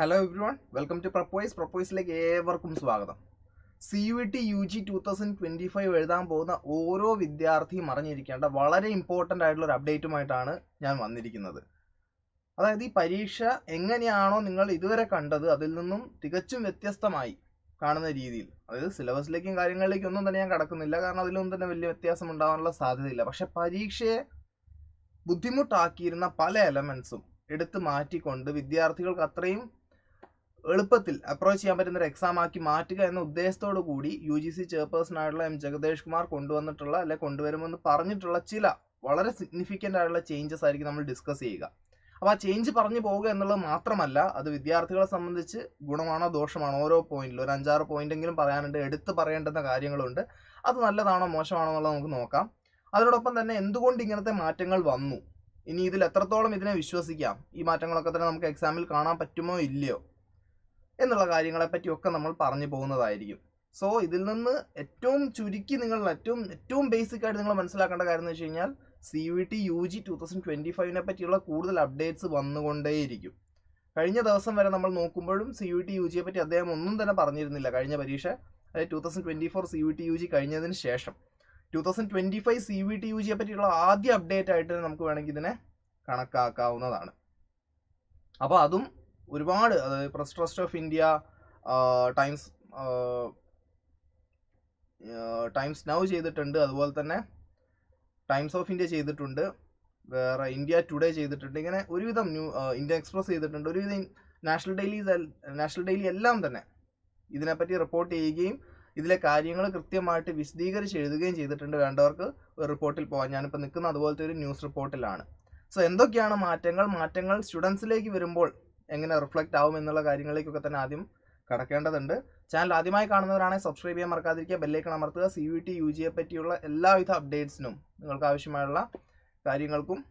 Hello everyone welcome to പ്രപ്പോയ്സ് പ്രപ്പോയ്സിലേക്ക് ഏവർക്കും സ്വാഗതം. C U T U G two thousand twenty five എഴുതാൻ പോകുന്ന ഓരോ വിദ്യാർത്ഥിയും അറിഞ്ഞിരിക്കേണ്ട വളരെ ഇമ്പോർട്ടന്റ് ആയിട്ടുള്ള ഒരു അപ്ഡേറ്റുമായിട്ടാണ് ഞാൻ വന്നിരിക്കുന്നത്. അതായത് ഈ പരീക്ഷ എങ്ങനെയാണോ നിങ്ങൾ ഇതുവരെ കണ്ടത് അതിൽ നിന്നും തികച്ചും വ്യത്യസ്തമായി കാണുന്ന രീതിയിൽ. അതായത് സിലബസിലേക്കും കാര്യങ്ങളിലേക്കും ഒന്നും തന്നെ ഞാൻ കടക്കുന്നില്ല. കാരണം അതിലൊന്നും തന്നെ വലിയ വ്യത്യാസം ഉണ്ടാകാനുള്ള സാധ്യതയില്ല. പക്ഷെ പരീക്ഷയെ ബുദ്ധിമുട്ടാക്കിയിരുന്ന പല എലമെൻസും എടുത്ത് മാറ്റിക്കൊണ്ട് വിദ്യാർത്ഥികൾക്ക് അത്രയും എളുപ്പത്തിൽ അപ്രോച്ച് ചെയ്യാൻ പറ്റുന്ന ഒരു എക്സാം ആക്കി മാറ്റുക എന്ന ഉദ്ദേശത്തോടു കൂടി യു ജി സി ചെയർപേഴ്സൺ ആയിട്ടുള്ള എം ജഗദേഷ് കുമാർ കൊണ്ടുവന്നിട്ടുള്ള അല്ലെ കൊണ്ടുവരുമെന്ന് പറഞ്ഞിട്ടുള്ള ചില വളരെ സിഗ്നിഫിക്കന്റ് ആയിട്ടുള്ള ചേഞ്ചസ് ആയിരിക്കും നമ്മൾ ഡിസ്കസ് ചെയ്യുക. അപ്പോൾ ആ ചേഞ്ച് പറഞ്ഞു പോവുക എന്നുള്ളത് മാത്രമല്ല അത് വിദ്യാർത്ഥികളെ സംബന്ധിച്ച് ഗുണമാണോ ദോഷമാണോ? ഓരോ പോയിന്റിലും ഒരു അഞ്ചാറ് പോയിന്റ് എങ്കിലും പറയാനുണ്ട് എടുത്ത് പറയേണ്ടുന്ന കാര്യങ്ങളുണ്ട്. അത് നല്ലതാണോ മോശമാണോ എന്നുള്ളത് നമുക്ക് നോക്കാം. അതിനോടൊപ്പം തന്നെ എന്തുകൊണ്ട് ഇങ്ങനത്തെ മാറ്റങ്ങൾ വന്നു? ഇനി ഇതിൽ എത്രത്തോളം ഇതിനെ വിശ്വസിക്കാം? ഈ മാറ്റങ്ങളൊക്കെ തന്നെ നമുക്ക് എക്സാമിൽ കാണാൻ പറ്റുമോ ഇല്ലയോ? എന്നുള്ള കാര്യങ്ങളെ പറ്റിയൊക്കെ നമ്മൾ പറഞ്ഞു പോകുന്നതായിരിക്കും. സോ ഇതിൽ നിന്ന് ഏറ്റവും ചുരുക്കി നിങ്ങൾ ഏറ്റവും ഏറ്റവും ബേസിക് ആയിട്ട് നിങ്ങൾ മനസ്സിലാക്കേണ്ട കാര്യം എന്ന് വെച്ച് കഴിഞ്ഞാൽ C V T U G two thousand twenty ഫൈവിനെ പറ്റിയുള്ള കൂടുതൽ അപ്ഡേറ്റ്സ് വന്നുകൊണ്ടേയിരിക്കും. കഴിഞ്ഞ ദിവസം വരെ നമ്മൾ നോക്കുമ്പോഴും സി യു ടി യു ജിയെ പറ്റി അദ്ദേഹം ഒന്നും തന്നെ പറഞ്ഞിരുന്നില്ല കഴിഞ്ഞ പരീക്ഷ. അതായത് two thousand twenty four C V T U G കഴിഞ്ഞതിന് ശേഷം. Two thousand twenty five C V T U ജിയെ പറ്റിയുള്ള ആദ്യ അപ്ഡേറ്റ് ആയിട്ട് നമുക്ക് വേണമെങ്കിൽ ഇതിനെ കണക്കാക്കാവുന്നതാണ്. അപ്പോൾ അതും ഒരുപാട് അതായത് Press Trust of India Times Times Now ചെയ്തിട്ടുണ്ട്. അതുപോലെ തന്നെ ടൈംസ് ഓഫ് ഇന്ത്യ ചെയ്തിട്ടുണ്ട്. വേറെ ഇന്ത്യ ടുഡേ ചെയ്തിട്ടുണ്ട്. ഇങ്ങനെ ഒരുവിധം ന്യൂ ഇന്ത്യ എക്സ്പ്രസ് ചെയ്തിട്ടുണ്ട്. ഒരുവിധം നാഷണൽ ഡെയിലി നാഷണൽ ഡെയിലി എല്ലാം തന്നെ ഇതിനെപ്പറ്റി റിപ്പോർട്ട് ചെയ്യുകയും ഇതിലെ കാര്യങ്ങൾ കൃത്യമായിട്ട് വിശദീകരിച്ച് എഴുതുകയും ചെയ്തിട്ടുണ്ട്. വേണ്ടവർക്ക് ഒരു റിപ്പോർട്ടിൽ പോകാൻ ഞാനിപ്പോൾ നിൽക്കുന്ന അതുപോലത്തെ ഒരു ന്യൂസ് റിപ്പോർട്ടിലാണ്. സോ എന്തൊക്കെയാണ് മാറ്റങ്ങൾ? മാറ്റങ്ങൾ സ്റ്റുഡൻസിലേക്ക് വരുമ്പോൾ എങ്ങനെ റിഫ്ലക്റ്റ് ആവും എന്നുള്ള കാര്യങ്ങളിലേക്കൊക്കെ തന്നെ ആദ്യം കടക്കേണ്ടതുണ്ട്. ചാനൽ ആദ്യമായി കാണുന്നവരാണെങ്കിൽ സബ്സ്ക്രൈബ് ചെയ്യാൻ മറക്കാതിരിക്കുക. ബെല്ലേക്കൺ അമർത്തുക. സി വി ടി യു ജിയെ പറ്റിയുള്ള എല്ലാവിധ അപ്ഡേറ്റ്സിനും നിങ്ങൾക്ക് ആവശ്യമായുള്ള കാര്യങ്ങൾക്കും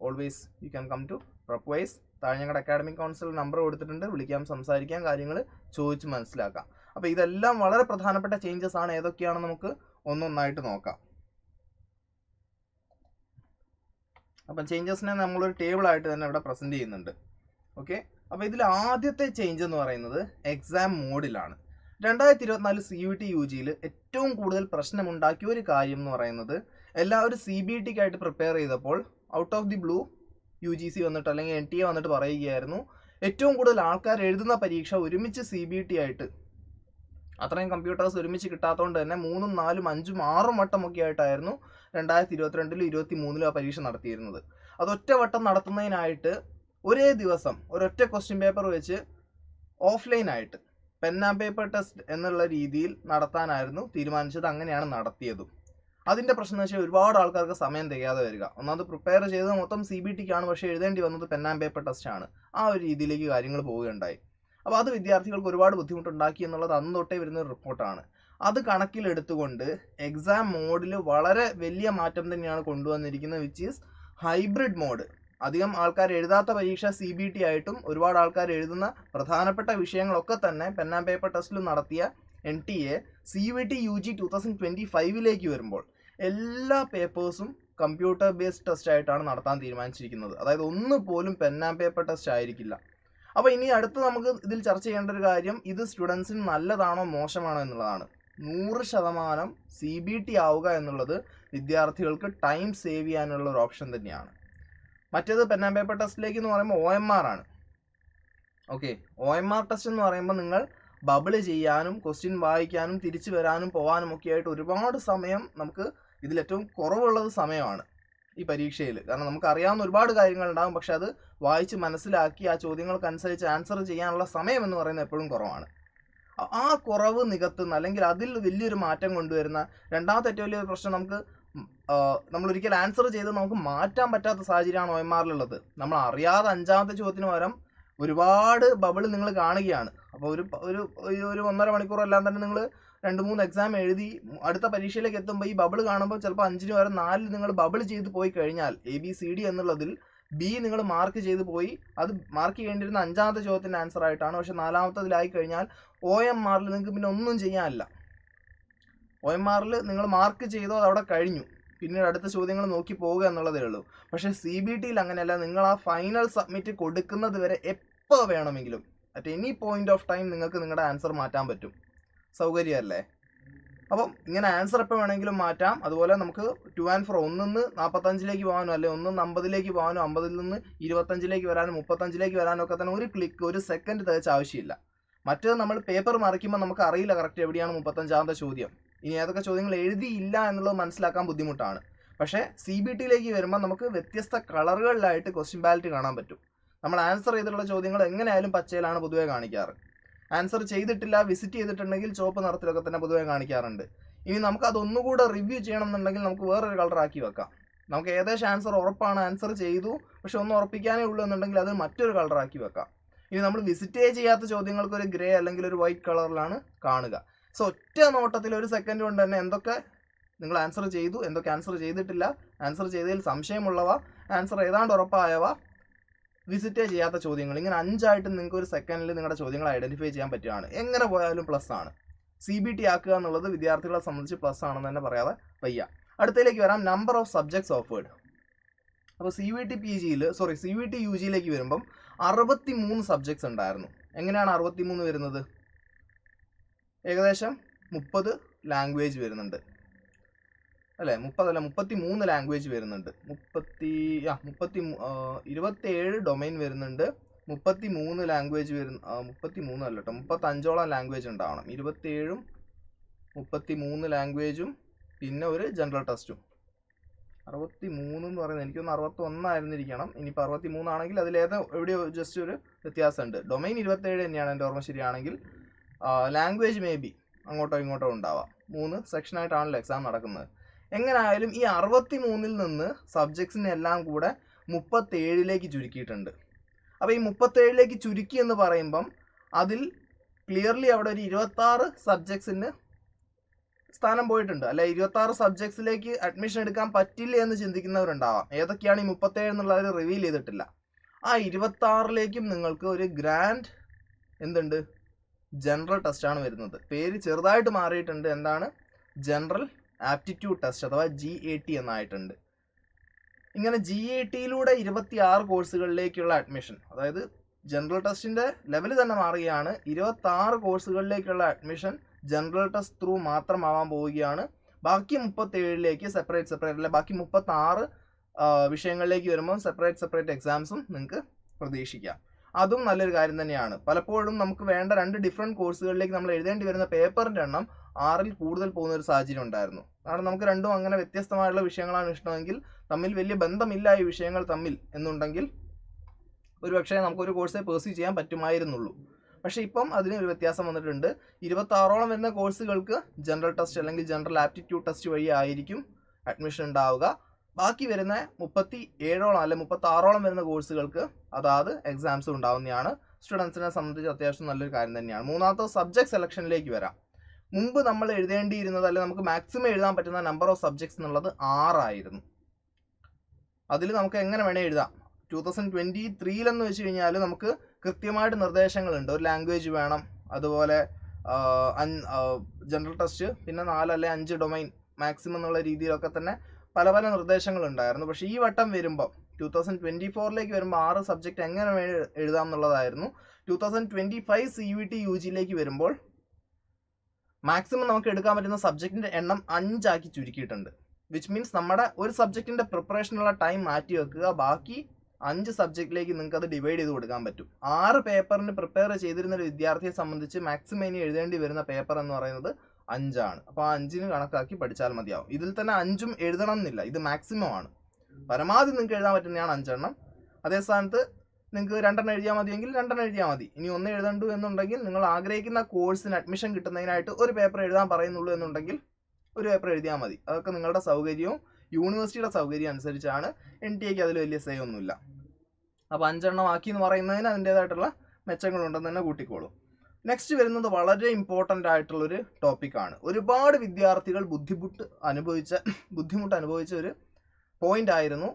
always you can come to പ്രൊപ്പൈസ് താഴെ ഞങ്ങളുടെ അക്കാഡമിക് കൗൺസിൽ നമ്പർ കൊടുത്തിട്ടുണ്ട്. വിളിക്കാം സംസാരിക്കാം കാര്യങ്ങൾ ചോദിച്ച് മനസ്സിലാക്കാം. അപ്പോൾ ഇതെല്ലാം വളരെ പ്രധാനപ്പെട്ട ചേഞ്ചസ് ആണ്. ഏതൊക്കെയാണെന്ന് നമുക്ക് ഒന്നൊന്നായിട്ട് നോക്കാം. അപ്പം ചേഞ്ചസിനെ നമ്മളൊരു ടേബിളായിട്ട് തന്നെ ഇവിടെ പ്രസന്റ് ചെയ്യുന്നുണ്ട്. ഓക്കെ അപ്പോൾ ഇതിൽ ആദ്യത്തെ ചേഞ്ച് എന്ന് പറയുന്നത് എക്സാം മോഡിലാണ് രണ്ടായിരത്തി ഇരുപത്തിനാല് സി യു ടി യു ജിയിൽ ഏറ്റവും കൂടുതൽ പ്രശ്നമുണ്ടാക്കിയ ഒരു കാര്യം എന്ന് പറയുന്നത് എല്ലാവരും സി ബി ടിക്കായിട്ട് പ്രിപ്പയർ ചെയ്തപ്പോൾ out of the blue U G C വന്നിട്ട് അല്ലെങ്കിൽ എൻ ടി എ വന്നിട്ട് പറയുകയായിരുന്നു ഏറ്റവും കൂടുതൽ ആൾക്കാർ എഴുതുന്ന പരീക്ഷ ഒരുമിച്ച് സി ബി ടി ആയിട്ട് അത്രയും കമ്പ്യൂട്ടേഴ്സ് ഒരുമിച്ച് കിട്ടാത്തതുകൊണ്ട് തന്നെ മൂന്നും നാലും അഞ്ചും ആറും വട്ടമൊക്കെ ആയിട്ടായിരുന്നു രണ്ടായിരത്തി ഇരുപത്തിരണ്ടിലും ഇരുപത്തി മൂന്നിലും ആ പരീക്ഷ നടത്തിയിരുന്നത്. അത് ഒറ്റവട്ടം നടത്തുന്നതിനായിട്ട് ഒരേ ദിവസം ഒരൊറ്റ ക്വസ്റ്റ്യൻ പേപ്പർ വെച്ച് ഓഫ്ലൈനായിട്ട് പെൻ ആൻഡ് പേപ്പർ ടെസ്റ്റ് എന്നുള്ള രീതിയിൽ നടത്താനായിരുന്നു തീരുമാനിച്ചത്. അങ്ങനെയാണ് നടത്തിയതും. അതിന്റെ പ്രശ്നം എന്ന് വെച്ചാൽ ഒരുപാട് ആൾക്കാർക്ക് സമയം തികയാതെ വരിക. ഒന്നാമത് പ്രിപ്പയർ ചെയ്തത് മൊത്തം സി ബി ടിക്കാണ് പക്ഷേ എഴുതേണ്ടി വന്നത് പെൻ ആൻഡ് പേപ്പർ ടെസ്റ്റ് ആണ്. ആ ഒരു രീതിയിലേക്ക് കാര്യങ്ങൾ പോവുകയുണ്ടായി. അപ്പോൾ അത് വിദ്യാർത്ഥികൾക്ക് ഒരുപാട് ബുദ്ധിമുട്ടുണ്ടാക്കി എന്നുള്ളത് അന്ന് തൊട്ടേ വരുന്ന ഒരു റിപ്പോർട്ടാണ് അത് കണക്കിലെടുത്തുകൊണ്ട് എക്സാം മോഡിൽ വളരെ വലിയ മാറ്റം തന്നെയാണ് കൊണ്ടുവന്നിരിക്കുന്നത് വിച്ച് ഈസ് ഹൈബ്രിഡ് മോഡ് അധികം ആൾക്കാർ എഴുതാത്ത പരീക്ഷ സി ബി ടി ആയിട്ടും ഒരുപാട് ആൾക്കാർ എഴുതുന്ന പ്രധാനപ്പെട്ട വിഷയങ്ങളൊക്കെ തന്നെ പെൻ ആൻഡ് പേപ്പർ ടെസ്റ്റിലും നടത്തിയ N T A C V T U G two thousand twenty ഫൈവിലേക്ക് വരുമ്പോൾ എല്ലാ പേപ്പേഴ്സും കമ്പ്യൂട്ടർ ബേസ്ഡ് ടെസ്റ്റ് ആയിട്ടാണ് നടത്താൻ തീരുമാനിച്ചിരിക്കുന്നത്. അതായത് ഒന്ന് പോലും പെൻ ആൻഡ് പേപ്പർ ടെസ്റ്റ് ആയിരിക്കില്ല. അപ്പോൾ ഇനി അടുത്ത് നമുക്ക് ഇതിൽ ചർച്ച ചെയ്യേണ്ട ഒരു കാര്യം ഇത് സ്റ്റുഡൻസിന് നല്ലതാണോ മോശമാണോ എന്നുള്ളതാണ്. നൂറ് ശതമാനം സി ബി ടി ആവുക എന്നുള്ളത് വിദ്യാർത്ഥികൾക്ക് ടൈം സേവ് ചെയ്യാനുള്ള ഒരു ഓപ്ഷൻ തന്നെയാണ്. മറ്റേത് പെൻ ആൻഡ് പേപ്പർ ടെസ്റ്റിലേക്ക് എന്ന് പറയുമ്പോൾ ഒ എം ആർ ആണ്. Okay O M R test എന്ന് പറയുമ്പോൾ നിങ്ങൾ ബബിൾ ചെയ്യാനും ക്വസ്റ്റ്യൻ വായിക്കാനും തിരിച്ചു വരാനും പോകാനും ഒക്കെ ആയിട്ട് ഒരുപാട് സമയം നമുക്ക് ഇതിൽ ഏറ്റവും കുറവുള്ളത് സമയമാണ് ഈ പരീക്ഷയിൽ. കാരണം നമുക്ക് അറിയാവുന്ന ഒരുപാട് കാര്യങ്ങൾ ഉണ്ടാകും പക്ഷെ അത് വായിച്ച് മനസ്സിലാക്കി ആ ചോദ്യങ്ങൾക്കനുസരിച്ച് ആൻസർ ചെയ്യാനുള്ള സമയം എന്ന് പറയുന്നത് എപ്പോഴും കുറവാണ്. ആ കുറവ് നികത്തുന്ന അല്ലെങ്കിൽ അതിൽ വലിയൊരു മാറ്റം കൊണ്ടുവരുന്ന രണ്ടാമത്തെ ഏറ്റവും വലിയൊരു പ്രശ്നം നമുക്ക് നമ്മൾ ഒരിക്കൽ ആൻസർ ചെയ്ത് നമുക്ക് മാറ്റാൻ പറ്റാത്ത സാഹചര്യമാണ് ഒ എം ആറിലുള്ളത്. നമ്മൾ അറിയാതെ അഞ്ചാമത്തെ ചോദ്യത്തിന് പകരം ഒരുപാട് ബബിൾ നിങ്ങൾ കാണുകയാണ്. അപ്പോൾ ഒരു ഒരു ഒരു ഒന്നര മണിക്കൂറെല്ലാം തന്നെ നിങ്ങൾ രണ്ട് മൂന്ന് എക്സാം എഴുതി അടുത്ത പരീക്ഷയിലേക്ക് എത്തുമ്പോൾ ഈ ബബിൾ കാണുമ്പോൾ ചിലപ്പോൾ അഞ്ചിന് വരെ നാലിൽ നിങ്ങൾ ബബിൾ ചെയ്ത് പോയി കഴിഞ്ഞാൽ എ ബി സി ഡി എന്നുള്ളതിൽ ബി നിങ്ങൾ മാർക്ക് ചെയ്ത് പോയി. അത് മാർക്ക് ചെയ്യേണ്ടിരുന്ന അഞ്ചാമത്തെ ചോദ്യത്തിന്റെ ആൻസർ ആയിട്ടാണ്. പക്ഷെ നാലാമത്തതിലായി കഴിഞ്ഞാൽ ഒ എം ആറിൽ നിങ്ങൾക്ക് പിന്നെ ഒന്നും ചെയ്യാനില്ല. ഒ എം ആറിൽ നിങ്ങൾ മാർക്ക് ചെയ്തോ അത് അവിടെ കഴിഞ്ഞു. പിന്നീട് അടുത്ത ചോദ്യങ്ങൾ നോക്കി പോവുക എന്നുള്ളതേ ഉള്ളൂ. പക്ഷെ സി ബി ടിയിൽ അങ്ങനെയല്ല. നിങ്ങൾ ആ ഫൈനൽ സബ്മിറ്റ് കൊടുക്കുന്നത് വരെ എപ്പോൾ വേണമെങ്കിലും at any point of time നിങ്ങൾക്ക് നിങ്ങളുടെ ആൻസർ മാറ്റാൻ പറ്റും. സൗകര്യമല്ലേ? അപ്പം ഇങ്ങനെ ആൻസർ എപ്പോൾ വേണമെങ്കിലും മാറ്റാം. അതുപോലെ നമുക്ക് ടു ആൻഡ് ഫോർ ഒന്നിൽ നിന്ന് നാൽപ്പത്തഞ്ചിലേക്ക് പോകാനോ അല്ലെ ഒന്നും അമ്പതിലേക്ക് പോകാനോ അമ്പതിൽ നിന്ന് ഇരുപത്തഞ്ചിലേക്ക് വരാനും മുപ്പത്തഞ്ചിലേക്ക് വരാനോ ഒക്കെ തന്നെ ഒരു ക്ലിക്ക് ഒരു സെക്കൻഡ് തികച്ച ആവശ്യമില്ല. മറ്റേത് നമ്മൾ പേപ്പർ മറിക്കുമ്പോൾ നമുക്ക് അറിയില്ല കറക്റ്റ് എവിടെയാണ് മുപ്പത്തഞ്ചാമത്തെ ചോദ്യം. ഇനി ഏതൊക്കെ ചോദ്യങ്ങൾ എഴുതിയില്ല എന്നുള്ളത് മനസ്സിലാക്കാൻ ബുദ്ധിമുട്ടാണ്. പക്ഷേ സി ബി ടിയിലേക്ക് വരുമ്പോൾ നമുക്ക് വ്യത്യസ്ത കളറുകളിലായിട്ട് ക്വസ്റ്റ്യൻ ബാലറ്റ് കാണാൻ പറ്റും. നമ്മൾ ആൻസർ ചെയ്തിട്ടുള്ള ചോദ്യങ്ങൾ എങ്ങനെയായാലും പച്ചയിലാണ് പൊതുവേ കാണിക്കാറ്. ആൻസർ ചെയ്തിട്ടില്ല വിസിറ്റ് ചെയ്തിട്ടുണ്ടെങ്കിൽ ചുവപ്പ് നിറത്തിലൊക്കെ തന്നെ പൊതുവേ കാണിക്കാറുണ്ട്. ഇനി നമുക്ക് അതൊന്നുകൂടെ റിവ്യൂ ചെയ്യണം എന്നുണ്ടെങ്കിൽ നമുക്ക് വേറൊരു ആക്കി വെക്കാം. നമുക്ക് ഏകദേശം ആൻസർ ഉറപ്പാണ്. ആൻസർ ചെയ്തു. പക്ഷെ ഒന്ന് ഉറപ്പിക്കാനേ ഉള്ളൂ എന്നുണ്ടെങ്കിൽ അത് മറ്റൊരു കളർ ആക്കി വെക്കാം. ഇനി നമ്മൾ വിസിറ്റേ ചെയ്യാത്ത ചോദ്യങ്ങൾക്ക് ഒരു ഗ്രേ അല്ലെങ്കിൽ ഒരു വൈറ്റ് കളറിലാണ് കാണുക. സോ ഒറ്റ നോട്ടത്തിൽ ഒരു സെക്കൻഡ് കൊണ്ട് തന്നെ എന്തൊക്കെ നിങ്ങൾ ആൻസർ ചെയ്തു എന്തൊക്കെ ആൻസർ ചെയ്തിട്ടില്ല ആൻസർ ചെയ്തതിൽ സംശയമുള്ളവ ആൻസർ ഏതാണ്ട് ഉറപ്പായവ വിസിറ്റേ ചെയ്യാത്ത ചോദ്യങ്ങൾ. ഇങ്ങനെ അഞ്ചായിട്ട് നിങ്ങൾക്ക് ഒരു സെക്കൻഡിൽ നിങ്ങളുടെ ചോദ്യങ്ങൾ ഐഡന്റിഫൈ ചെയ്യാൻ പറ്റുകയാണ്. എങ്ങനെ പോയാലും പ്ലസ് ആണ്. സി ബി ടി ആക്കുക എന്നുള്ളത് വിദ്യാർത്ഥികളെ സംബന്ധിച്ച് പ്ലസ് ആണെന്ന് തന്നെ പറയാതെ വയ്യ. അടുത്തതിലേക്ക് വരാം. നമ്പർ ഓഫ് സബ്ജക്ട്സ് ഓഫേർഡ് അപ്പോൾ സി വി ടി പി ജിയിൽ sorry C V T U ജിയിലേക്ക് വരുമ്പം അറുപത്തി മൂന്ന് സബ്ജക്ട്സ് ഉണ്ടായിരുന്നു. എങ്ങനെയാണ് അറുപത്തി മൂന്ന് വരുന്നത്? ഏകദേശം മുപ്പത് ലാംഗ്വേജ് വരുന്നുണ്ട്. അല്ലേ? മുപ്പതല്ല മുപ്പത്തി മൂന്ന് ലാംഗ്വേജ് വരുന്നുണ്ട്. മുപ്പത്തി ആ മുപ്പത്തി ഇരുപത്തേഴ് ഡൊമൈൻ വരുന്നുണ്ട്. മുപ്പത്തി മൂന്ന് ലാംഗ്വേജ് വരുന്ന മുപ്പത്തി മൂന്ന് അല്ല കേട്ടോ മുപ്പത്തഞ്ചോളം ലാംഗ്വേജ് ഉണ്ടാവണം. ഇരുപത്തേഴും മുപ്പത്തി മൂന്ന് ലാംഗ്വേജും പിന്നെ ഒരു ജനറൽ ടെസ്റ്റും അറുപത്തി മൂന്ന് എന്ന് പറയുന്നത് എനിക്കൊന്ന് അറുപത്തി ഒന്നായിരുന്നിരിക്കണം ഇനിയിപ്പോൾ അറുപത്തി മൂന്നാണെങ്കിൽ അതിലേതോ എവിടെയോ ജസ്റ്റ് ഒരു വ്യത്യാസമുണ്ട്. ഡൊമൈൻ ഇരുപത്തേഴ് തന്നെയാണ് എന്റെ ഓർമ്മ ശരിയാണെങ്കിൽ ലാംഗ്വേജ് മേ ബി അങ്ങോട്ടോ ഇങ്ങോട്ടോ ഉണ്ടാവാം. മൂന്ന് സെക്ഷനായിട്ടാണല്ലോ എക്സാം നടക്കുന്നത്. എങ്ങനായാലും ഈ അറുപത്തി മൂന്നിൽ നിന്ന് സബ്ജക്ട്സിനെ എല്ലാം കൂടെ മുപ്പത്തേഴിലേക്ക് ചുരുക്കിയിട്ടുണ്ട്. അപ്പോൾ ഈ മുപ്പത്തേഴിലേക്ക് ചുരുക്കി എന്ന് പറയുമ്പം അതിൽ ക്ലിയർലി അവിടെ ഒരു ഇരുപത്താറ് സബ്ജക്ട്സിന് സ്ഥാനം പോയിട്ടുണ്ട്. അല്ലെ ഇരുപത്തി ആറ് സബ്ജക്ട്സിലേക്ക് അഡ്മിഷൻ എടുക്കാൻ പറ്റില്ല എന്ന് ചിന്തിക്കുന്നവരുണ്ടാവാം. ഏതൊക്കെയാണ് ഈ മുപ്പത്തേഴ് എന്നുള്ളത് റിവീൽ ചെയ്തിട്ടില്ല. ആ ഇരുപത്തി ആറിലേക്കും നിങ്ങൾക്ക് ഒരു ഗ്രാൻഡ് എന്തുണ്ട്? ജനറൽ ടെസ്റ്റ് ആണ് വരുന്നത്. പേര് ചെറുതായിട്ട് മാറിയിട്ടുണ്ട്. എന്താണ്? ജനറൽ ആപ്റ്റിറ്റ്യൂഡ് ടെസ്റ്റ് അഥവാ ജി എ ടി എന്നായിട്ടുണ്ട്. ഇങ്ങനെ ജി എ ടിയിലൂടെ ഇരുപത്തി ആറ് കോഴ്സുകളിലേക്കുള്ള അഡ്മിഷൻ അതായത് ജനറൽ ടെസ്റ്റിന്റെ ലെവൽ തന്നെ മാറുകയാണ്. ഇരുപത്തി ആറ് കോഴ്സുകളിലേക്കുള്ള അഡ്മിഷൻ ജനറൽ ടെസ്റ്റ് ത്രൂ മാത്രമാവാൻ പോവുകയാണ്. ബാക്കി മുപ്പത്തി ഏഴിലേക്ക് സെപ്പറേറ്റ് സെപ്പറേറ്റ് അല്ലെ ബാക്കി മുപ്പത്തി ആറ് വിഷയങ്ങളിലേക്ക് വരുമ്പോൾ സെപ്പറേറ്റ് സെപ്പറേറ്റ് എക്സാംസും നിങ്ങൾക്ക് പ്രതീക്ഷിക്കാം. അതും നല്ലൊരു കാര്യം തന്നെയാണ്. പലപ്പോഴും നമുക്ക് വേണ്ട രണ്ട് ഡിഫറെന്റ് കോഴ്സുകളിലേക്ക് നമ്മൾ എഴുതേണ്ടി വരുന്ന പേപ്പറിന്റെ എണ്ണം ആറിൽ കൂടുതൽ പോകുന്ന ഒരു സാഹചര്യം ഉണ്ടായിരുന്നു. കാരണം നമുക്ക് രണ്ടും അങ്ങനെ വ്യത്യസ്തമായുള്ള വിഷയങ്ങളാണ് ഇഷ്ടമെങ്കിൽ തമ്മിൽ വലിയ ബന്ധമില്ല ഈ വിഷയങ്ങൾ തമ്മിൽ എന്നുണ്ടെങ്കിൽ ഒരുപക്ഷെ നമുക്കൊരു കോഴ്സേ പേഴ്സ്യൂ ചെയ്യാൻ പറ്റുമായിരുന്നുള്ളൂ. പക്ഷേ ഇപ്പം അതിന് ഒരു വ്യത്യാസം വന്നിട്ടുണ്ട്. ഇരുപത്തി ആറോളം വരുന്ന കോഴ്സുകൾക്ക് ജനറൽ ടെസ്റ്റ് അല്ലെങ്കിൽ ജനറൽ ആപ്റ്റിറ്റ്യൂഡ് ടെസ്റ്റ് വഴി ആയിരിക്കും അഡ്മിഷൻ ഉണ്ടാവുക. ബാക്കി വരുന്ന മുപ്പത്തി ഏഴോളം അല്ലെ മുപ്പത്തി ആറോളം വരുന്ന കോഴ്സുകൾക്ക് അതാത് എക്സാംസ് ഉണ്ടാവുന്നതാണ് സ്റ്റുഡൻസിനെ സംബന്ധിച്ച് അത്യാവശ്യം നല്ലൊരു കാര്യം തന്നെയാണ്. മൂന്നാമത്തെ സബ്ജക്ട് സെലക്ഷനിലേക്ക് വരാം. മുമ്പ് നമ്മൾ എഴുതേണ്ടിയിരുന്നത് അല്ലെ നമുക്ക് മാക്സിമം എഴുതാൻ പറ്റുന്ന നമ്പർ ഓഫ് സബ്ജക്ട്സ് എന്നുള്ളത് ആറായിരുന്നു. അതിൽ നമുക്ക് എങ്ങനെ വേണേൽ എഴുതാം. ടൂ തൗസൻഡ് ട്വന്റി ത്രീയിലെന്ന് വെച്ച് കഴിഞ്ഞാൽ നമുക്ക് കൃത്യമായിട്ട് നിർദ്ദേശങ്ങളുണ്ട്. ഒരു ലാംഗ്വേജ് വേണം. അതുപോലെ ജനറൽ ടെസ്റ്റ് പിന്നെ നാലല്ലേ അഞ്ച് ഡൊമൈൻ മാക്സിമം എന്നുള്ള രീതിയിലൊക്കെ തന്നെ പല പല നിർദ്ദേശങ്ങൾ ഉണ്ടായിരുന്നു പക്ഷേ ഈ വട്ടം വരുമ്പോൾ ടൂ തൗസൻഡ് ട്വന്റി ഫോറിലേക്ക് വരുമ്പോൾ ആറ് സബ്ജക്റ്റ് എങ്ങനെ എഴുതാം എന്നുള്ളതായിരുന്നു. Two thousand twenty five C V T U ജിയിലേക്ക് വരുമ്പോൾ മാക്സിമം നമുക്ക് എടുക്കാൻ പറ്റുന്ന സബ്ജക്റ്റിന്റെ എണ്ണം അഞ്ചാക്കി ചുരുക്കിയിട്ടുണ്ട്. വിച്ച് മീൻസ് നമ്മുടെ ഒരു സബ്ജക്റ്റിന്റെ പ്രിപ്പറേഷനുള്ള ടൈം മാറ്റി വെക്കുക. ബാക്കി അഞ്ച് സബ്ജക്റ്റിലേക്ക് നിങ്ങൾക്ക് അത് ഡിവൈഡ് ചെയ്ത് കൊടുക്കാൻ പറ്റും. ആറ് പേപ്പറിന് പ്രിപ്പയർ ചെയ്തിരുന്ന ഒരു വിദ്യാർത്ഥിയെ സംബന്ധിച്ച് മാക്സിമം ഇനി എഴുതേണ്ടി വരുന്ന പേപ്പർ എന്ന് പറയുന്നത് അഞ്ചാണ്. അപ്പോൾ ആ അഞ്ചിന് കണക്കാക്കി പഠിച്ചാൽ മതിയാവും. ഇതിൽ തന്നെ അഞ്ചും എഴുതണം എന്നില്ല ഇത് മാക്സിമം ആണ്. പരമാവധി നിങ്ങൾക്ക് എഴുതാൻ പറ്റുന്നതാണ് അഞ്ചെണ്ണം. അതേ സ്ഥാനത്ത് നിങ്ങൾക്ക് രണ്ടെണ്ണം എഴുതിയാൽ മതിയെങ്കിൽ രണ്ടെണ്ണം എഴുതിയാൽ മതി. ഇനി ഒന്ന് എഴുതണ്ടു എന്നുണ്ടെങ്കിൽ നിങ്ങൾ ആഗ്രഹിക്കുന്ന കോഴ്സിന് അഡ്മിഷൻ കിട്ടുന്നതിനായിട്ട് ഒരു പേപ്പർ എഴുതാൻ പറയുന്നുള്ളൂ എന്നുണ്ടെങ്കിൽ ഒരു പേപ്പർ എഴുതിയാൽ മതി. അതൊക്കെ നിങ്ങളുടെ സൗകര്യവും യൂണിവേഴ്സിറ്റിയുടെ സൗകര്യം അനുസരിച്ചാണ് എൻ ടി എക്ക് അതിൽ വലിയ സേ ഒന്നുമില്ല. അപ്പോൾ അഞ്ചെണ്ണം ആക്കി എന്ന് പറയുന്നതിന് അതിന്റെതായിട്ടുള്ള മെച്ചങ്ങളുണ്ടെന്ന് തന്നെ കൂട്ടിക്കോളൂ. നെക്സ്റ്റ് വരുന്നത് വളരെ ഇമ്പോർട്ടന്റ് ആയിട്ടുള്ളൊരു ടോപ്പിക്കാണ് ഒരുപാട് വിദ്യാർത്ഥികൾ ബുദ്ധിമുട്ട് അനുഭവിച്ച ബുദ്ധിമുട്ട് അനുഭവിച്ച ഒരു പോയിന്റ് ആയിരുന്നു.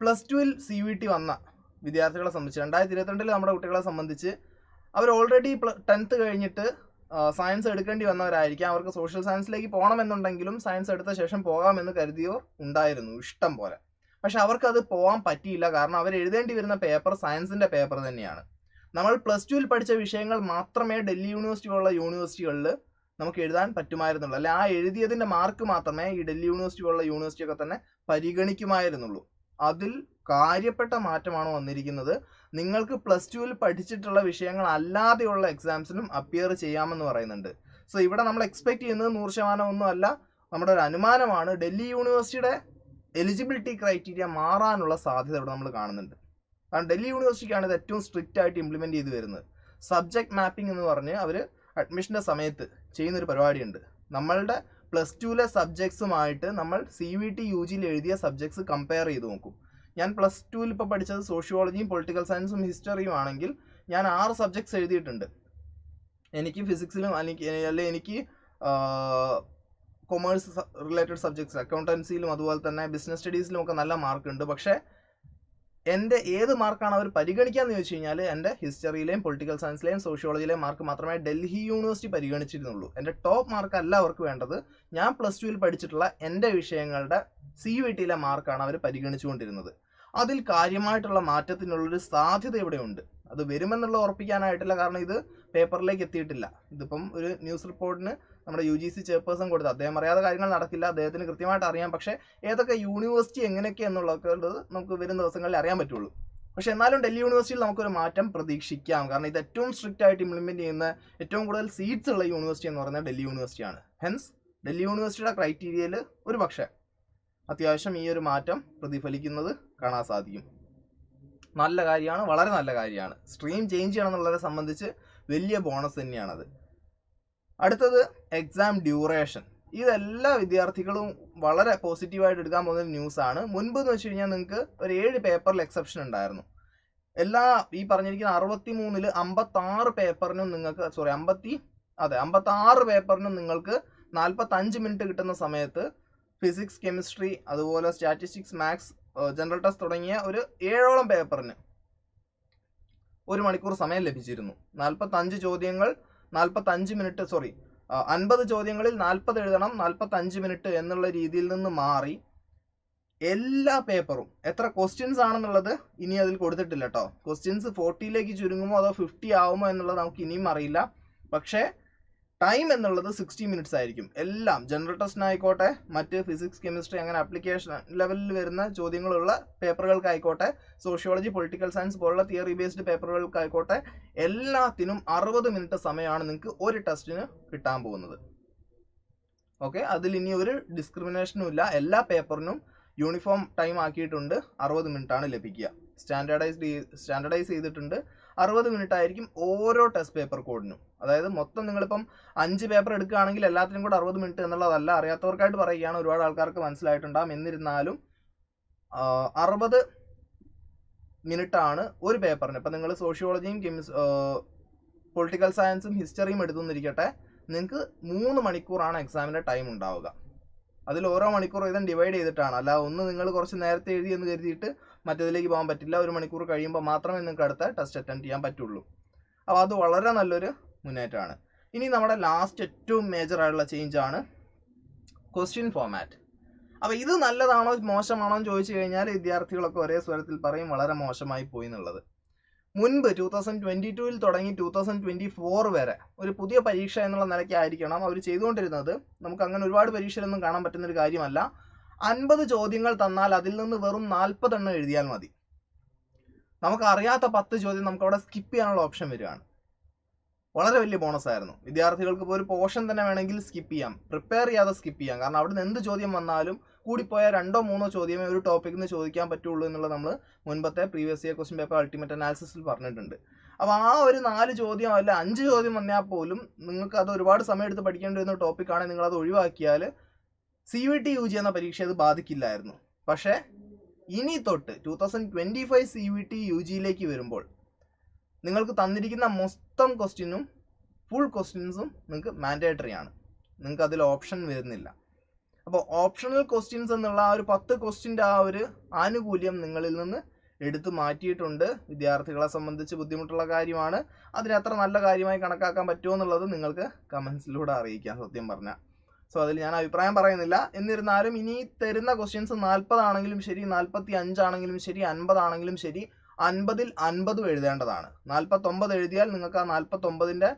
പ്ലസ് ടുവിൽ സി വി ടി വന്ന വിദ്യാർത്ഥികളെ സംബന്ധിച്ച്. രണ്ടായിരത്തി ഇരുപത്തിരണ്ടിൽ നമ്മുടെ കുട്ടികളെ സംബന്ധിച്ച് അവർ ഓൾറെഡി ടെൻത്ത് കഴിഞ്ഞിട്ട് സയൻസ് എടുക്കേണ്ടി വന്നവരായിരിക്കാം. അവർക്ക് സോഷ്യൽ സയൻസിലേക്ക് പോകണമെന്നുണ്ടെങ്കിലും സയൻസ് എടുത്ത ശേഷം പോകാമെന്ന് കരുതിയോ ഉണ്ടായിരുന്നു ഇഷ്ടം പോലെ പക്ഷെ അവർക്കത് പോകാൻ പറ്റിയില്ല. കാരണം അവർ എഴുതേണ്ടി വരുന്ന പേപ്പർ സയൻസിന്റെ പേപ്പർ തന്നെയാണ്. നമ്മൾ പ്ലസ് ടുവിൽ പഠിച്ച വിഷയങ്ങൾ മാത്രമേ ഡൽഹി യൂണിവേഴ്സിറ്റി പോലുള്ള യൂണിവേഴ്സിറ്റികളിൽ നമുക്ക് എഴുതാൻ പറ്റുമായിരുന്നുള്ളൂ. അല്ലെ ആ എഴുതിയതിന്റെ മാർക്ക് മാത്രമേ ഈ ഡൽഹി യൂണിവേഴ്സിറ്റി പോലുള്ള യൂണിവേഴ്സിറ്റിയൊക്കെ തന്നെ പരിഗണിക്കുമായിരുന്നുള്ളൂ. അതിൽ കാര്യപ്പെട്ട മാറ്റമാണ് വന്നിരിക്കുന്നത്. നിങ്ങൾക്ക് പ്ലസ് ടുവിൽ പഠിച്ചിട്ടുള്ള വിഷയങ്ങൾ അല്ലാതെയുള്ള എക്സാംസിനും അപ്പിയർ ചെയ്യാമെന്ന് പറയുന്നുണ്ട്. സോ ഇവിടെ നമ്മൾ എക്സ്പെക്ട് ചെയ്യുന്നത് നൂറ് ശതമാനം അല്ല. നമ്മുടെ ഒരു അനുമാനമാണ് ഡൽഹി യൂണിവേഴ്സിറ്റിയുടെ എലിജിബിലിറ്റി ക്രൈറ്റീരിയ മാറാനുള്ള സാധ്യത ഇവിടെ നമ്മൾ കാണുന്നുണ്ട്. കാരണം ഡൽഹി യൂണിവേഴ്സിറ്റിക്കാണ് ഇത് ഏറ്റവും സ്ട്രിക്റ്റ് ആയിട്ട് ഇംപ്ലിമെന്റ് ചെയ്ത് വരുന്നത്. സബ്ജക്ട് മാപ്പിംഗ് എന്ന് പറഞ്ഞ് അവർ അഡ്മിഷന്റെ സമയത്ത് ചെയ്യുന്നൊരു പരിപാടിയുണ്ട്. നമ്മളുടെ പ്ലസ് ടുവിലെ സബ്ജക്ട്സുമായിട്ട് നമ്മൾ സി വി ടി യു ജിയിൽ എഴുതിയ സബ്ജക്ട്സ് കമ്പയർ ചെയ്ത് നോക്കും. ഞാൻ പ്ലസ് ടുവിൽ ഇപ്പോൾ പഠിച്ചത് സോഷ്യോളജിയും പൊളിറ്റിക്കൽ സയൻസും ഹിസ്റ്ററിയും ആണെങ്കിൽ ഞാൻ ആറ് സബ്ജക്ട്സ് എഴുതിയിട്ടുണ്ട്. എനിക്ക് ഫിസിക്സിലും അല്ലെങ്കിൽ അല്ലെ എനിക്ക് കൊമേഴ്സ് റിലേറ്റഡ് സബ്ജക്ട്സ് അക്കൗണ്ടൻസിയിലും അതുപോലെ തന്നെ ബിസിനസ് സ്റ്റഡീസിലും ഒക്കെ നല്ല മാർക്ക് ഉണ്ട്. പക്ഷേ എന്റെ ഏത് മാർക്കാണ് അവർ പരിഗണിക്കാന്ന് ചോദിച്ചു കഴിഞ്ഞാൽ എന്റെ ഹിസ്റ്ററിയിലെയും പൊളിറ്റിക്കൽ സയൻസിലെയും സോഷ്യോളജിയിലെയും മാർക്ക് മാത്രമേ ഡൽഹി യൂണിവേഴ്സിറ്റി പരിഗണിച്ചിരുന്നുള്ളൂ. എന്റെ ടോപ്പ് മാർക്ക് അല്ല അവർക്ക് വേണ്ടത്. ഞാൻ പ്ലസ് ടുവിൽ പഠിച്ചിട്ടുള്ള എന്റെ വിഷയങ്ങളുടെ സി യു ടിയിലെ മാർക്കാണ് അവർ പരിഗണിച്ചുകൊണ്ടിരുന്നത്. അതിൽ കാര്യമായിട്ടുള്ള മാറ്റത്തിനുള്ളൊരു സാധ്യത ഇവിടെയുണ്ട്. അത് വരുമെന്നുള്ള ഉറപ്പിക്കാനായിട്ടില്ല. കാരണം ഇത് പേപ്പറിലേക്ക് എത്തിയിട്ടില്ല. ഇതിപ്പം ഒരു ന്യൂസ് റിപ്പോർട്ടിന് നമ്മുടെ യു ജി സി ചെയർപേഴ്സൺ കൊടുത്ത്. അദ്ദേഹം അറിയാതെ കാര്യങ്ങൾ നടക്കില്ല. അദ്ദേഹത്തിന് കൃത്യമായിട്ട് അറിയാം. പക്ഷേ ഏതൊക്കെ യൂണിവേഴ്സിറ്റി എങ്ങനെയൊക്കെ എന്നുള്ളതൊക്കെ ഉള്ളത് നമുക്ക് വരും ദിവസങ്ങളിൽ അറിയാൻ പറ്റുള്ളൂ. പക്ഷെ എന്നാലും ഡൽഹി യൂണിവേഴ്സിറ്റിയിൽ നമുക്കൊരു മാറ്റം പ്രതീക്ഷിക്കാം. കാരണം ഇത് ഏറ്റവും സ്ട്രിക്റ്റ് ആയിട്ട് ഇംപ്ലിമെന്റ് ചെയ്യുന്ന ഏറ്റവും കൂടുതൽ സീറ്റ്സ് ഉള്ള യൂണിവേഴ്സിറ്റി എന്ന് പറയുന്നത് ഡൽഹി യൂണിവേഴ്സിറ്റിയാണ് ഹെൻസ് ഡൽഹി യൂണിവേഴ്സിറ്റിയുടെ ക്രൈറ്റീരിയയിൽ ഒരു പക്ഷേ അത്യാവശ്യം ഈ ഒരു മാറ്റം പ്രതിഫലിക്കുന്നത് കാണാൻ സാധിക്കും. നല്ല കാര്യമാണ്. വളരെ നല്ല കാര്യമാണ്. സ്ട്രീം ചേഞ്ച് ചെയ്യണം എന്നുള്ളതിനെ സംബന്ധിച്ച് വലിയ ബോണസ് തന്നെയാണത്. അടുത്തത് എക്സാം ഡ്യൂറേഷൻ ഇതെല്ലാ വിദ്യാർത്ഥികളും വളരെ പോസിറ്റീവായിട്ട് എടുക്കാൻ പോകുന്ന ന്യൂസ് ആണ്. മുൻപ് എന്ന് വെച്ച് കഴിഞ്ഞാൽ നിങ്ങൾക്ക് ഒരു ഏഴ് പേപ്പറിൽ എക്സെപ്ഷൻ ഉണ്ടായിരുന്നു. എല്ലാ ഈ പറഞ്ഞിരിക്കുന്ന അറുപത്തി മൂന്നിൽ അമ്പത്തി ആറ് പേപ്പറിനും നിങ്ങൾക്ക് സോറി അമ്പത്തി അതെ അമ്പത്തി ആറ് പേപ്പറിനും നിങ്ങൾക്ക് നാൽപ്പത്തി അഞ്ച് മിനിറ്റ് കിട്ടുന്ന സമയത്ത് ഫിസിക്സ് കെമിസ്ട്രി അതുപോലെ സ്റ്റാറ്റിസ്റ്റിക്സ് മാത്സ് ജനറൽ ടെസ്റ്റ് തുടങ്ങിയ ഒരു ഏഴോളം പേപ്പറിന് ഒരു മണിക്കൂർ സമയം ലഭിച്ചിരുന്നു. നാൽപ്പത്തഞ്ച് ചോദ്യങ്ങൾ നാൽപ്പത്തി അഞ്ച് മിനിറ്റ് സോറി അൻപത് ചോദ്യങ്ങളിൽ നാൽപ്പത് എഴുതണം നാൽപ്പത്തഞ്ച് മിനിറ്റ് എന്നുള്ള രീതിയിൽ നിന്ന് മാറി എല്ലാ പേപ്പറും. എത്ര ക്വസ്റ്റ്യൻസ് ആണെന്നുള്ളത് ഇനി അതിൽ കൊടുത്തിട്ടില്ല കേട്ടോ ക്വസ്റ്റ്യൻസ് ഫോർട്ടിയിലേക്ക് ചുരുങ്ങുമോ അതോ ഫിഫ്റ്റി ആവുമോ എന്നുള്ളത് നമുക്ക് ഇനിയും അറിയില്ല. പക്ഷേ ടൈം എന്നുള്ളത് സിക്സ്റ്റി മിനിറ്റ്സ് ആയിരിക്കും. എല്ലാം ജനറൽ ടെസ്റ്റിനായിക്കോട്ടെ മറ്റ് ഫിസിക്സ് കെമിസ്ട്രി അങ്ങനെ ആപ്ലിക്കേഷൻ ലെവലിൽ വരുന്ന ചോദ്യങ്ങളുള്ള പേപ്പറുകൾക്കായിക്കോട്ടെ സോഷ്യോളജി പൊളിറ്റിക്കൽ സയൻസ് പോലുള്ള തിയറി ബേസ്ഡ് പേപ്പറുകൾക്കായിക്കോട്ടെ എല്ലാത്തിനും അറുപത് മിനിറ്റ് സമയമാണ് നിങ്ങൾക്ക് ഒരു ടെസ്റ്റിന് കിട്ടാൻ പോകുന്നത്. ഓക്കെ അതിൽ ഇനി ഒരു ഡിസ്ക്രിമിനേഷനും ഇല്ല. എല്ലാ പേപ്പറിനും യൂണിഫോം ടൈം ആക്കിയിട്ടുണ്ട്. അറുപത് മിനിറ്റ് ആണ് ലഭിക്കുക. സ്റ്റാൻഡേർഡൈസ്ഡ് സ്റ്റാൻഡേർഡൈസ് ചെയ്തിട്ടുണ്ട്. അറുപത് മിനിറ്റ് ആയിരിക്കും ഓരോ ടെസ്റ്റ് പേപ്പർ കോഡിനും അതായത് മൊത്തം നിങ്ങളിപ്പം അഞ്ച് പേപ്പർ എടുക്കുകയാണെങ്കിൽ എല്ലാത്തിനും കൂടെ അറുപത് മിനിറ്റ് എന്നുള്ളതല്ല. അറിയാത്തവർക്കായിട്ട് പറയുകയാണ്. ഒരുപാട് ആൾക്കാർക്ക് മനസ്സിലായിട്ടുണ്ടാകും എന്നിരുന്നാലും അറുപത് ആണ് ഒരു പേപ്പറിന് ഇപ്പം നിങ്ങൾ സോഷ്യോളജിയും കെമിസ് പൊളിറ്റിക്കൽ സയൻസും ഹിസ്റ്ററിയും എടുത്തുനിന്നിരിക്കട്ടെ. നിങ്ങൾക്ക് മൂന്ന് മണിക്കൂറാണ് എക്സാമിന്റെ ടൈം ഉണ്ടാവുക. അതിൽ ഓരോ മണിക്കൂർ വീതം ഡിവൈഡ് ചെയ്തിട്ടാണ്. അല്ല ഒന്ന് നിങ്ങൾ കുറച്ച് നേരത്തെ എഴുതി എന്ന് കരുതിയിട്ട് മറ്റേതിലേക്ക് പോകാൻ പറ്റില്ല. ഒരു മണിക്കൂർ കഴിയുമ്പോൾ മാത്രമേ നിങ്ങൾക്ക് അടുത്ത ടെസ്റ്റ് അറ്റൻഡ് ചെയ്യാൻ പറ്റുള്ളൂ. അപ്പോൾ അത് വളരെ നല്ലൊരു മുന്നേറ്റമാണ്. ഇനി നമ്മുടെ ലാസ്റ്റ് ഏറ്റവും മേജർ ആയിട്ടുള്ള ചേഞ്ച് ആണ് ക്വസ്റ്റ്യൻ ഫോമാറ്റ് അപ്പോൾ ഇത് നല്ലതാണോ മോശമാണോ എന്ന് ചോദിച്ചു കഴിഞ്ഞാൽ വിദ്യാർത്ഥികളൊക്കെ ഒരേ സ്വരത്തിൽ പറയും വളരെ മോശമായി പോയി എന്നുള്ളത്. മുൻപ് ടൂ തൗസൻഡ് ട്വന്റി ടൂവിൽ തുടങ്ങി ടൂ തൗസൻഡ് ട്വന്റി ഫോർ വരെ ഒരു പുതിയ പരീക്ഷ എന്നുള്ള നിലയ്ക്കായിരിക്കണം അവർ ചെയ്തുകൊണ്ടിരുന്നത്. നമുക്ക് അങ്ങനെ ഒരുപാട് പരീക്ഷയിലൊന്നും കാണാൻ പറ്റുന്ന ഒരു കാര്യമല്ല. അൻപത് ചോദ്യങ്ങൾ തന്നാൽ അതിൽ നിന്ന് വെറും നാൽപ്പതെണ്ണം എഴുതിയാൽ മതി. നമുക്ക് അറിയാത്ത പത്ത് ചോദ്യം നമുക്ക് അവിടെ സ്കിപ്പ് ചെയ്യാനുള്ള ഓപ്ഷൻ വരികയാണ്. വളരെ വലിയ ബോണസ് ആയിരുന്നു വിദ്യാർത്ഥികൾക്ക് ഇപ്പോൾ ഒരു പോർഷൻ തന്നെ വേണമെങ്കിൽ സ്കിപ്പ് ചെയ്യാം. പ്രിപ്പയർ ചെയ്യാതെ സ്കിപ്പ് ചെയ്യാം. കാരണം അവിടുന്ന് എന്ത് ചോദ്യം വന്നാലും കൂടിപ്പോയ രണ്ടോ മൂന്നോ ചോദ്യമേ ഒരു ടോപ്പിക്കിൽ നിന്ന് ചോദിക്കാൻ പറ്റുള്ളൂ എന്നുള്ളത് നമ്മൾ മുൻപത്തെ previous year question paper ultimate അനാലിസിസിൽ പറഞ്ഞിട്ടുണ്ട്. അപ്പോൾ ആ ഒരു നാല് ചോദ്യം അല്ല അഞ്ച് ചോദ്യം വന്നാൽ പോലും നിങ്ങൾക്ക് അത് ഒരുപാട് സമയം എടുത്ത് പഠിക്കേണ്ടി വരുന്ന ടോപ്പിക്കാണെങ്കിൽ നിങ്ങൾ അത് ഒഴിവാക്കിയാൽ C V T U G എന്ന പരീക്ഷ അത് ബാധിക്കില്ലായിരുന്നു. പക്ഷേ ഇനി തൊട്ട് two thousand twenty five C V T U ജിയിലേക്ക് വരുമ്പോൾ നിങ്ങൾക്ക് തന്നിരിക്കുന്ന മൊത്തം ക്വസ്റ്റ്യനും ഫുൾ ക്വസ്റ്റ്യൻസും നിങ്ങൾക്ക് മാൻഡേറ്ററി ആണ്. നിങ്ങൾക്ക് അതിൽ ഓപ്ഷൻ വരുന്നില്ല. അപ്പോൾ ഓപ്ഷണൽ ക്വസ്റ്റ്യൻസ് എന്നുള്ള ആ ഒരു പത്ത് ക്വസ്റ്റ്യന്റെ ആ ഒരു ആനുകൂല്യം നിങ്ങളിൽ നിന്ന് എടുത്തു മാറ്റിയിട്ടുണ്ട്. വിദ്യാർത്ഥികളെ സംബന്ധിച്ച് ബുദ്ധിമുട്ടുള്ള കാര്യമാണ്. അതിന് അത്ര നല്ല കാര്യമായി കണക്കാക്കാൻ പറ്റുമോ എന്നുള്ളത് നിങ്ങൾക്ക് കമൻസിലൂടെ അറിയിക്കാം സത്യം പറഞ്ഞാൽ സോ അതിൽ ഞാൻ അഭിപ്രായം പറയുന്നില്ല. എന്നിരുന്നാലും ഇനി തരുന്ന ക്വസ്റ്റ്യൻസ് നാൽപ്പതാണെങ്കിലും ശരി നാൽപ്പത്തി അഞ്ചാണെങ്കിലും ശരി അൻപതാണെങ്കിലും ശരി അൻപതിൽ അൻപതും എഴുതേണ്ടതാണ്. നാൽപ്പത്തൊമ്പത് എഴുതിയാൽ നിങ്ങൾക്ക് ആ നാൽപ്പത്തൊമ്പതിന്റെ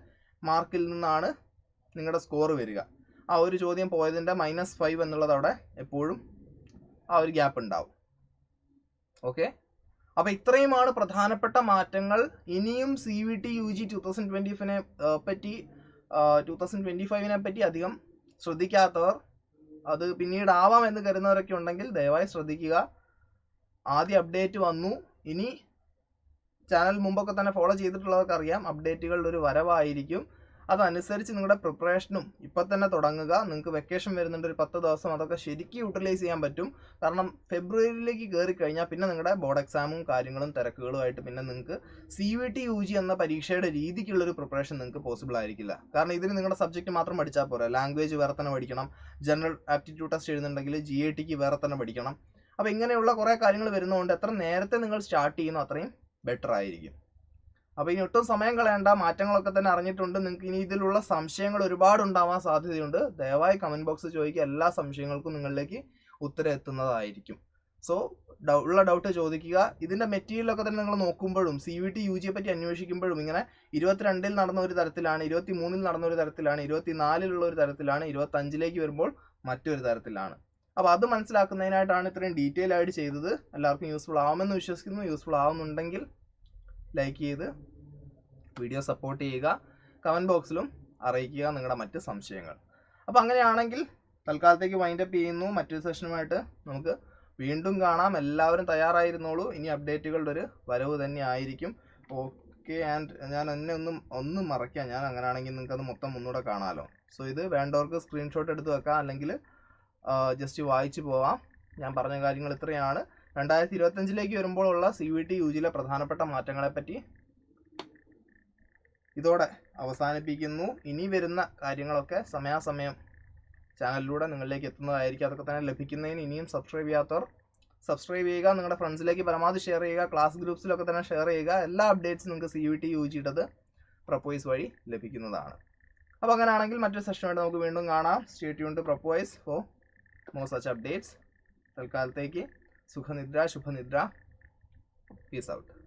മാർക്കിൽ നിന്നാണ് നിങ്ങളുടെ സ്കോർ വരിക. ആ ഒരു ചോദ്യം പോയതിന്റെ മൈനസ് ഫൈവ് എന്നുള്ളത് അവിടെ എപ്പോഴും ആ ഒരു ഗ്യാപ്പ് ഉണ്ടാവും. ഓക്കെ? അപ്പോൾ ഇത്രയുമാണ് പ്രധാനപ്പെട്ട മാറ്റങ്ങൾ. ഇനിയും C V T U G two thousand twenty ഫൈവിനെ പറ്റി ടു തൗസൻഡ് ട്വന്റി ഫൈവിനെ പറ്റി അധികം ശ്രദ്ധിക്കാത്തവർ അത് പിന്നീട് ആവാം എന്ന് കരുതുന്നവരൊക്കെ ഉണ്ടെങ്കിൽ ദയവായി ശ്രദ്ധിക്കുക. ആദ്യ അപ്ഡേറ്റ് വന്നു. ഇനി ചാനൽ മുമ്പൊക്കെ തന്നെ ഫോളോ ചെയ്തിട്ടുള്ളവർക്ക് അറിയാം. അപ്ഡേറ്റുകളുടെ ഒരു വരവായിരിക്കും. അതനുസരിച്ച് നിങ്ങളുടെ പ്രിപ്പറേഷനും ഇപ്പം തന്നെ തുടങ്ങുക. നിങ്ങൾക്ക് വെക്കേഷൻ വരുന്നുണ്ട് ഒരു പത്ത് ദിവസം അതൊക്കെ ശരിക്കും യൂട്ടിലൈസ് ചെയ്യാൻ പറ്റും. കാരണം ഫെബ്രുവരിയിലേക്ക് കയറി കഴിഞ്ഞാൽ പിന്നെ നിങ്ങളുടെ ബോർഡ് എക്സാമും കാര്യങ്ങളും തിരക്കുകളുമായിട്ട് പിന്നെ നിങ്ങൾക്ക് C V T U G എന്ന പരീക്ഷയുടെ രീതിക്കുള്ളൊരു പ്രിപ്പറേഷൻ നിങ്ങൾക്ക് പോസിബിൾ ആയിരിക്കില്ല. കാരണം ഇതിന് നിങ്ങളുടെ സബ്ജക്റ്റ് മാത്രം പഠിച്ചാൽ പോരാ. ലാംഗ്വേജ് വേറെ തന്നെ പഠിക്കണം. ജനറൽ ആപ്റ്റിറ്റ്യൂഡ് ടെസ്റ്റ് എഴുതുന്നുണ്ടെങ്കിൽ ജി ഐ ടിക്ക് വേറെ തന്നെ പഠിക്കണം. അപ്പോൾ ഇങ്ങനെയുള്ള കുറേ കാര്യങ്ങൾ വരുന്നതുകൊണ്ട് എത്ര നേരത്തെ നിങ്ങൾ സ്റ്റാർട്ട് ചെയ്യുന്നു അത്രയും ബെറ്റർ ആയിരിക്കും. അപ്പോൾ ഇനി ഒട്ടും സമയം കളയേണ്ട. മാറ്റങ്ങളൊക്കെ തന്നെ അറിഞ്ഞിട്ടുണ്ട്. നിങ്ങൾക്ക് ഇനി ഇതിലുള്ള സംശയങ്ങൾ ഒരുപാട് ഉണ്ടാവാൻ സാധ്യതയുണ്ട്. ദയവായി കമന്റ് ബോക്സ് ചോദിക്കുക. എല്ലാ സംശയങ്ങൾക്കും നിങ്ങളിലേക്ക് ഉത്തരം എത്തുന്നതായിരിക്കും. സോ ഉള്ള ഡൗട്ട് ചോദിക്കുക. ഇതിന്റെ മെറ്റീരിയലൊക്കെ തന്നെ നിങ്ങൾ നോക്കുമ്പോഴും സി വി ടി യു ജിയെ പറ്റി അന്വേഷിക്കുമ്പോഴും ഇങ്ങനെ ഇരുപത്തിരണ്ടിൽ നടന്ന ഒരു തരത്തിലാണ് ഇരുപത്തി മൂന്നിൽ നടന്ന ഒരു തരത്തിലാണ് ഇരുപത്തി നാലിലുള്ള ഒരു തരത്തിലാണ് ഇരുപത്തഞ്ചിലേക്ക് വരുമ്പോൾ മറ്റൊരു തരത്തിലാണ്. അപ്പോൾ അത് മനസ്സിലാക്കുന്നതിനായിട്ടാണ് ഇത്രയും ഡീറ്റെയിൽ ആയിട്ട് ചെയ്തത്. എല്ലാവർക്കും യൂസ്ഫുൾ ആവുമെന്ന് വിശ്വസിക്കുന്നു. യൂസ്ഫുൾ ആവുന്നുണ്ടെങ്കിൽ ലൈക്ക് ചെയ്ത് വീഡിയോ സപ്പോർട്ട് ചെയ്യുക. കമന്റ് ബോക്സിലും അറിയിക്കുക നിങ്ങളുടെ മറ്റ് സംശയങ്ങൾ. അപ്പോൾ അങ്ങനെയാണെങ്കിൽ തൽക്കാലത്തേക്ക് വൈൻഡ് അപ്പ് ചെയ്യുന്നു. മറ്റൊരു സെഷനുമായിട്ട് നമുക്ക് വീണ്ടും കാണാം. എല്ലാവരും തയ്യാറായിരുന്നോളൂ. ഇനി അപ്ഡേറ്റുകളുടെ ഒരു വരവ് തന്നെ ആയിരിക്കും. ഓക്കെ ആൻഡ് ഞാൻ എന്നെ ഒന്നും ഒന്നും മറയ്ക്കാം. ഞാൻ അങ്ങനെയാണെങ്കിൽ നിങ്ങൾക്ക് അത് മൊത്തം ഒന്നുകൂടെ കാണാമല്ലോ സോ ഇത് വേണ്ടവർക്ക് സ്ക്രീൻഷോട്ട് എടുത്ത് വെക്കാം. അല്ലെങ്കിൽ ജസ്റ്റ് വായിച്ചു പോവാം. ഞാൻ പറഞ്ഞ കാര്യങ്ങൾ ഇത്രയാണ്. രണ്ടായിരത്തി ഇരുപത്തഞ്ചിലേക്ക് വരുമ്പോഴുള്ള സി വി ടി യു ജിയിലെ പ്രധാനപ്പെട്ട മാറ്റങ്ങളെപ്പറ്റി ഇതോടെ അവസാനിപ്പിക്കുന്നു. ഇനി വരുന്ന കാര്യങ്ങളൊക്കെ സമയാസമയം ചാനലിലൂടെ നിങ്ങളിലേക്ക് എത്തുന്നതായിരിക്കും. അതൊക്കെ തന്നെ ലഭിക്കുന്നതിന് ഇനിയും സബ്സ്ക്രൈബ് ചെയ്യാത്തവർ സബ്സ്ക്രൈബ് ചെയ്യുക. നിങ്ങളുടെ ഫ്രണ്ട്സിലേക്ക് പരമാവധി ഷെയർ ചെയ്യുക. ക്ലാസ് ഗ്രൂപ്പ്സിലൊക്കെ തന്നെ ഷെയർ ചെയ്യുക. എല്ലാ അപ്ഡേറ്റ്സും നിങ്ങൾക്ക് സി വി ടി യു ജിയുടേത് പ്രപ്പോയ്സ് വഴി ലഭിക്കുന്നതാണ്. അപ്പോൾ അങ്ങനെയാണെങ്കിൽ മറ്റൊരു സെഷനുമായിട്ട് നമുക്ക് വീണ്ടും കാണാം. Stay to പ്രപ്പോയ്സ് for more such updates. I'll take Sukha Nidra, Shubha Nidra. Peace out.